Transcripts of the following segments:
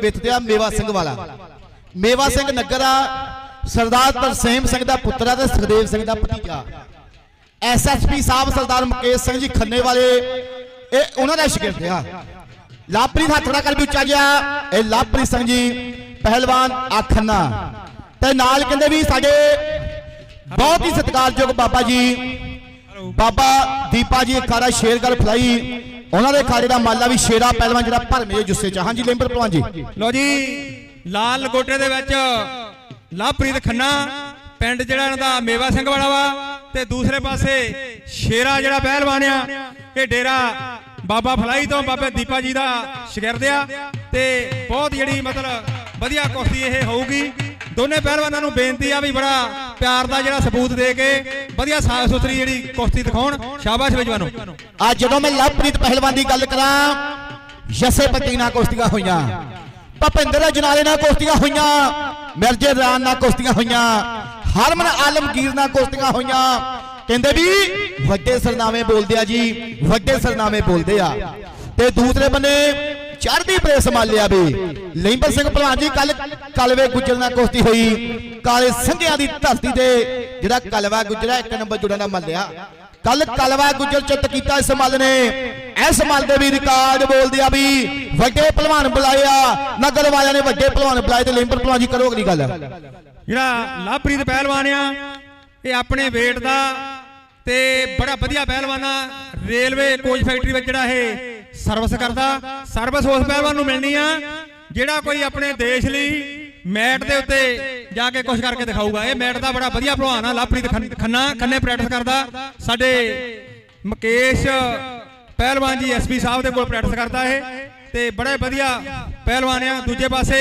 ਵਿੱਚ ਆ ਮੇਵਾ ਸਿੰਘ ਵਾਲਾ। ਮੇਵਾ ਸਿੰਘ ਨਗਰ ਆ ਸਰਦਾਰ ਤਰਸੇਮ ਸਿੰਘ ਦਾ ਪੁੱਤਰ ਆ ਤੇ ਸੁਖਦੇਵ ਸਿੰਘ ਦਾ ਭਤੀਜਾ। ਐਸਐਸਪੀ ਸਾਹਿਬ ਸਰਦਾਰ ਮੁਕੇਸ਼ ਸਿੰਘ ਜੀ ਖੰਨੇ ਵਾਲੇ, ਇਹ ਉਹਨਾਂ ਦਾ ਸ਼ਿਕਾਇਤ ਆ। ਲਾਪਰੀ ਹੱਥ ਕਰ ਵੀ ਉੱਚਾ ਗਿਆ। ਇਹ ਲਾਪਰੀ ਸਿੰਘ ਜੀ, ਪਹਿਲਵਾਨ ਆਖਨਾ ਤੇ ਨਾਲ ਕਹਿੰਦੇ ਵੀ ਸਾਡੇ ਬਹੁਤ ਹੀ ਸਤਿਕਾਰਯੋਗ ਬਾਬਾ ਜੀ, ਬਾਬਾ ਦੀਪਾ ਜੀ ਅਖਾੜਾ ਸ਼ੇਰਗਲ ਫਲਾਈ। ਉਹਨਾਂ ਦੇ ਅਖਾੜੇ ਦਾ ਮਾਲਾ ਵੀ ਸ਼ੇਰਾ ਪਹਿਲਵਾਨ ਜਿਹੜਾ ਭਰਮੇ ਜੁੱਸੇ ਚ ਹਾਂਜੀ, ਲੇਂਬਰ ਪਹਿਲਵਾਨ ਜੀ। ਲੋ ਜੀ, ਲਾਲ ਲਗੋਟੇ ਦੇ ਵਿੱਚ ਲਵਪ੍ਰੀਤ ਖੰਨਾ, ਪਿੰਡ ਜਿਹੜਾ ਇਹਨਾਂ ਦਾ ਮੇਵਾ ਸਿੰਘ ਵਾਲਾ ਵਾ, ਤੇ ਦੂਸਰੇ ਪਾਸੇ ਸ਼ੇਰਾ ਜਿਹੜਾ ਪਹਿਲਵਾਨ ਆ, ਇਹ ਡੇਰਾ ਬਾਬਾ ਫਲਾਈ ਤੋਂ ਬਾਬੇ ਦੀਪਾ ਜੀ ਦਾ ਸ਼ਗਿਰਦ ਆ, ਤੇ ਬਹੁਤ ਜਿਹੜੀ ਮਤਲਬ ਵਧੀਆ ਕੁਸ਼ਤੀ ਇਹ ਹੋਊਗੀ। ਦੋਨੇ ਪਹਿਲਵਾਨਾਂ ਨੂੰ ਬੇਨਤੀ ਆ ਵੀ ਬੜਾ ਪਿਆਰ ਦਾ ਜਿਹੜਾ ਸਬੂਤ ਦੇ ਕੇ ਵਧੀਆ ਸਾਫ਼ ਸੁਥਰੀ ਜਿਹੜੀ ਕੁਸ਼ਤੀ ਦਿਖਾਉਣ, ਸ਼ਾਬਾਸ਼ ਬੇਜਵਾਨੋ ਅੱਜ ਜਦੋਂ ਮੈਂ ਲਵਪ੍ਰੀਤ ਪਹਿਲਵਾਨ ਦੀ ਗੱਲ ਕਰਾਂ ਯਸੇ ਪਤੀ ਕੁਸ਼ਤੀਆਂ ਹੋਈਆਂ, ਭਪਿੰਦਰ ਜਨਾਲੇ ਨਾਲ ਕੁਸ਼ਤੀਆਂ ਹੋਈਆਂ, ਮਿਰਜੇ ਰਾਨ ਨਾਲ ਕੁਸ਼ਤੀਆਂ ਹੋਈਆਂ, ਹਰਮਨ ਆਲਮਗੀਰ ਨਾਲ ਕੁਸ਼ਤੀਆਂ ਹੋਈਆਂ। ਕਹਿੰਦੇ ਵੀ ਵੱਡੇ ਸਰਨਾਮੇ ਬੋਲਦੇ ਆ ਜੀ, ਵੱਡੇ ਸਰਨਾਮੇ ਬੋਲਦੇ ਆ। ਤੇ ਦੂਸਰੇ ਬੰਨੇ ਚੜ੍ਹਦੀ ਪ੍ਰੇਸ ਮਾਲਿਆ ਵੀ। ਲੈਂਬਰ ਸਿੰਘ ਭਲਵਾਨ ਜੀ ਕੱਲ ਕਲਵੇ ਗੁੱਜਰ ਨਾਲ ਕੁਸ਼ਤੀ ਹੋਈ। ਕਾਲੇ ਸੰਘਿਆਂ ਦੀ ਧਰਤੀ ਤੇ ਜਿਹੜਾ ਕਲਵਾ ਗੁੱਜਰਾ ਇੱਕ ਨੰਬਰ ਜੁੜਨ ਦਾ ਮੱਲਿਆ ਕੱਲ ਕਲਵਾ ਗੁੱਜਰ ਚਿੱਤ ਕੀਤਾ ਇਸ ਮੱਲ ਨੇ। ਇਸ ਮੱਲ ਦੇ ਵੀ ਰਿਕਾਰਡ ਬੋਲਦੇ ਆ ਵੀ ਵੱਡੇ ਭਲਵਾਨ ਬੁਲਾਇਆ ਆ। ਨਗਰ ਵਾਲਿਆਂ ਨੇ ਵੱਡੇ ਭਲਵਾਨ ਬੁਲਾਏ ਤੇ ਲੈਂਬਰ ਪਹਿਲਵਾਨ ਜੀ ਕਰੋ ਅਗਲੀ ਗੱਲ। ਜਿਹੜਾ ਲਵਪ੍ਰੀਤ ਪਹਿਲਵਾਨ ਆ, ਇਹ ਆਪਣੇ weight ਦਾ ਤੇ ਬੜਾ ਵਧੀਆ ਪਹਿਲਵਾਨ ਆ। ਰੇਲਵੇ ਕੋਚ ਫੈਕਟਰੀ ਵਿੱਚ ਜਿਹੜਾ ਇਹ ਸਰਵਿਸ ਕਰਦਾ, ਸਰਵਿਸ ਉਸ ਪਹਿਲਵਾਨ ਨੂੰ ਮਿਲਣੀ ਆ, ਜਿਹੜਾ ਕੋਈ ਆਪਣੇ ਦੇਸ਼ ਲਈ ਮੈਟ ਦੇ ਉੱਤੇ ਜਾ ਕੇ ਕੁਝ ਕਰਕੇ ਦਿਖਾਊਗਾ। ਇਹ ਮੈਟ ਦਾ ਬੜਾ ਵਧੀਆ ਪਹਿਲਵਾਨ ਆ ਲਵਪ੍ਰੀਤ ਖੰਨਾ ਖੰਨੇ ਪ੍ਰੈਕਟਿਸ ਕਰਦਾ। ਸਾਡੇ ਮੁਕੇਸ਼ ਪਹਿਲਵਾਨ ਜੀ ਐਸਪੀ ਸਾਹਿਬ ਦੇ ਕੋਲ ਪ੍ਰੈਕਟਿਸ ਕਰਦਾ ਇਹ। ਤੇ ਬੜੇ ਵਧੀਆ ਪਹਿਲਵਾਨ ਆ, ਦੂਜੇ ਪਾਸੇ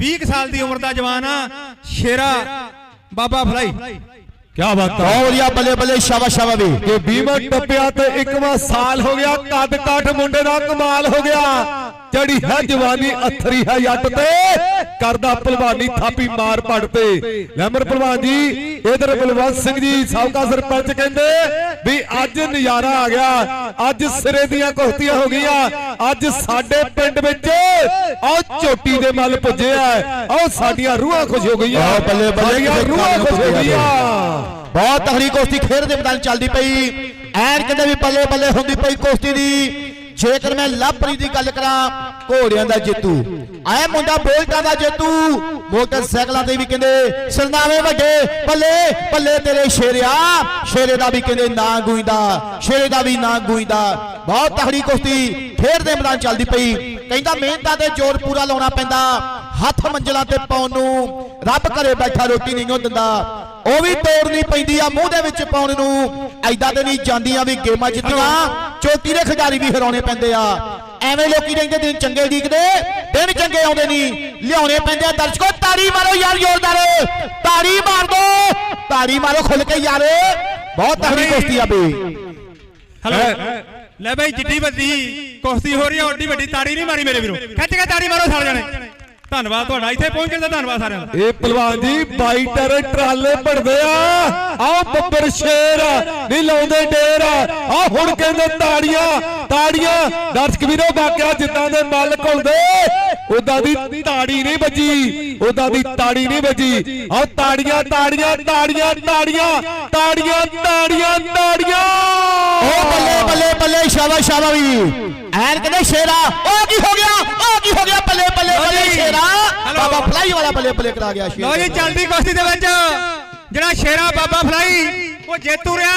20 ਕੁ ਸਾਲ ਦੀ ਉਮਰ ਦਾ ਜਵਾਨ ਆ, ਸ਼ੇਰਾ ਬਾਬਾ ਫਲਾਈ ਕੀ ਬਾਤ ਹੈ। ਬਹੁਤ ਵਧੀਆ ਬੱਲੇ ਬੱਲੇ ਸ਼ਾਬਾਸ਼ ਸ਼ਾਬਾਸ਼। ਵੀ ਕਿ 20 ਟੱਪਿਆ ਤੇ ਇੱਕਵਾ ਸਾਲ ਹੋ ਗਿਆ ਕੱਦ ਕਾਠ ਮੁੰਡੇ ਦਾ ਕਮਾਲ ਹੋ ਗਿਆ। ਜੜੀ ਹੈ ਜਵਾਨੀ ਅਥਰੀ ਹੈ ਜੱਟ ਤੇ। ਕਰਦਾ ਭਲਵਾਨੀ ਥਾਪੀ ਮਾਰ ਪੜ ਤੇ। ਲੈਮਰ ਭਲਵਾਨ ਜੀ ਇਧਰ ਬਲਵੰਤ ਸਿੰਘ ਜੀ ਸਾਬਕਾ ਸਰਪੰਚ ਕਹਿੰਦੇ ਵੀ ਅੱਜ ਨਜ਼ਾਰਾ ਆ ਗਿਆ। ਅੱਜ ਸਿਰੇ ਦੀਆਂ ਕੁਸ਼ਤੀਆਂ ਹੋ ਗਈਆਂ। ਅੱਜ ਸਾਡੇ ਪਿੰਡ ਵਿੱਚ ਆਹ ਝੋਟੀ ਦੇ ਮੱਲ ਪੁੱਜੇ ਆ। ਆਹ ਸਾਡੀਆਂ ਰੂਹਾਂ ਖੁਸ਼ ਹੋ ਗਈਆਂ। ਆਹ ਬੱਲੇ ਬੱਲੇ ਰੂਹਾਂ ਖੁਸ਼ ਹੋ ਗਈਆਂ। ਬਹੁਤ ਤਗੜੀ ਕੁਸ਼ਤੀ ਖੇਡ ਦੇ ਮੈਦਾਨ ਚੱਲਦੀ ਪਈ। ਐਨ ਕਹਿੰਦੇ ਵੀ ਬੱਲੇ ਬੱਲੇ ਹੁੰਦੀ ਪਈ ਕੁਸ਼ਤੀ ਦੀ। ਜੇਕਰ ਮੈਂ ਲਵਪ੍ਰੀਤ ਦੀ ਗੱਲ ਕਰਾਂ, ਘੋੜਿਆਂ ਦਾ ਜੇਤੂ। ਆਏ ਮੁੰਡਾ ਬੋਲਟਾਂ ਦਾ ਜੇਤੂ। ਮੋਟਰਸਾਈਕਲਾਂ ਤੇ ਵੀ ਕਹਿੰਦੇ ਸਰਨਾਵੇਂ ਵੱਡੇ, ਬੱਲੇ ਬੱਲੇ ਤੇਰੇ ਸ਼ੇਰਿਆ। ਸ਼ੇਰੇ ਦਾ ਵੀ ਕਹਿੰਦੇ ਨਾਂ ਗੂੰਦਾ ਸ਼ੇਰੇ ਦਾ ਵੀ ਨਾਂ ਗੂੰਦਾ ਬਹੁਤ ਤਗੜੀ ਕੁਸ਼ਤੀ ਖੇਡ ਦੇ ਮੈਦਾਨ ਚੱਲਦੀ ਪਈ। ਕਹਿੰਦਾ ਮਿਹਨਤਾਂ ਤੇ ਜ਼ੋਰ ਪੂਰਾ ਲਾਉਣਾ ਪੈਂਦਾ। ਹੱਥ ਮੰਜ਼ਲਾਂ ਤੇ ਪਾਉਣ ਨੂੰ ਰੱਬ ਘਰੇ ਬੈਠਾ ਰੋਟੀ ਨਹੀਂ ਓ ਦਿੰਦਾ। ਉਹ ਵੀ ਤੋੜਨੀ ਪੈਂਦੀ ਆ ਮੂੰਹ ਦੇ ਵਿੱਚ ਪਾਉਣ ਨੂੰ। ਐਦਾਂ ਤੇ ਨਹੀਂ ਜਾਂਦੀਆਂ ਵੀ ਗੇਮਾਂ ਜਿੱਤੀਆਂ ਚੋਟੀ ਦੇ ਖਿਡਾਰੀ ਵੀ ਹਰਾਉਣੇ ਪੈਂਦੇ ਆ। ਐਵੇਂ ਲੋਕੀ ਰਹਿੰਦੇ ਦਿਨ ਚੰਗੇ ਡੀਕਦੇ ਦਿਨ ਚੰਗੇ ਆਉਂਦੇ ਨਹੀਂ। ਲਿਆਉਣੇ ਪੈਂਦੇ ਆ ਦਰਸ਼ਕੋ ਤਾੜੀ ਮਾਰੋ ਯਾਰ ਜ਼ੋਰਦਾਰ। ਤਾੜੀ ਮਾਰ ਦੋ ਤਾੜੀ ਮਾਰੋ ਖੁੱਲ ਕੇ ਯਾਰ। ਬਹੁਤ ਤਗੜੀ ਕੁਸ਼ਤੀ ਆ ਬਈ ਹਲੋ। ਲੈ ਬਈ ਜਿੱਡੀ ਵੱਡੀ ਕੁਸ਼ਤੀ ਹੋ ਰਹੀ ਆ ਓਡੀ ਵੱਡੀ ਤਾੜੀ ਨਹੀਂ ਮਾਰੀ ਮੇਰੇ ਵੀਰੋ। ਖਿੱਚ ਕੇ ਤਾੜੀ ਮਾਰੋ ਸਾਰੇ ਜਣੇ। ਧੰਨਵਾਦ ਤੁਹਾਡਾ। ਇੱਥੇ ਪਹੁੰਚਣ ਦਾ ਧੰਨਵਾਦ ਸਾਰਿਆਂ ਦਾ। ਇਹ ਪਹਿਲਵਾਨ ਜੀ ਬਾਈਟਰ ਟਰਾਲੇ ਭੜਦੇ ਆ। ਆਹ ਬੱਬਰ ਸ਼ੇਰ ਨਹੀਂ ਲਾਉਂਦੇ ਡੇਰ। ਆ ਹੁਣ ਕਹਿੰਦੇ ਤਾੜੀਆਂ ਤਾੜੀਆਂ। ਦਰਸ਼ਕ ਵੀਰੋ, ਵਾਕਿਆ ਜਿੱਦਾਂ ਦੇ ਮੱਲ ਘੁਲਦੇ ਉਦਾਂ ਦੀ ਤਾੜੀ ਨਹੀਂ ਵੱਜੀ। ਉਦਾਂ ਦੀ ਤਾੜੀ ਨਹੀਂ ਵੱਜੀ। ਆਹ ਤਾੜੀਆਂ ਤਾੜੀਆਂ ਤਾੜੀਆਂ ਤਾੜੀਆਂ ਤਾੜੀਆਂ ਤਾੜੀਆਂ ਤਾੜੀਆਂ। ਬੱਲੇ ਸ਼ਾਬਾਸ਼ ਸ਼ਾਬਾਸ਼ ਵੀ ਐਨ ਕਹਿੰਦੇ ਸ਼ੇਰਾ ਉਹ ਕੀ ਹੋ ਗਿਆ? ਉਹ ਕੀ ਹੋ ਗਿਆ? ਬੱਲੇ ਬੱਲੇ ਬੱਲੇ ਜੀ। ਸ਼ੇਰਾ। ਬਾਬਾ ਫਲਾਈ ਵਾਲਾ ਬੱਲੇ ਬੱਲੇ ਕਰਾ ਗਿਆ ਲਓ ਜੀ ਸ਼ੇਰ ਚੱਲਦੀ ਕੁਸ਼ਤੀ ਦੇ ਵਿੱਚ। ਜਿਹੜਾ ਸ਼ੇਰਾ ਬਾਬਾ ਫਲਾਈ ਉਹ ਜੇਤੂ ਰਿਹਾ।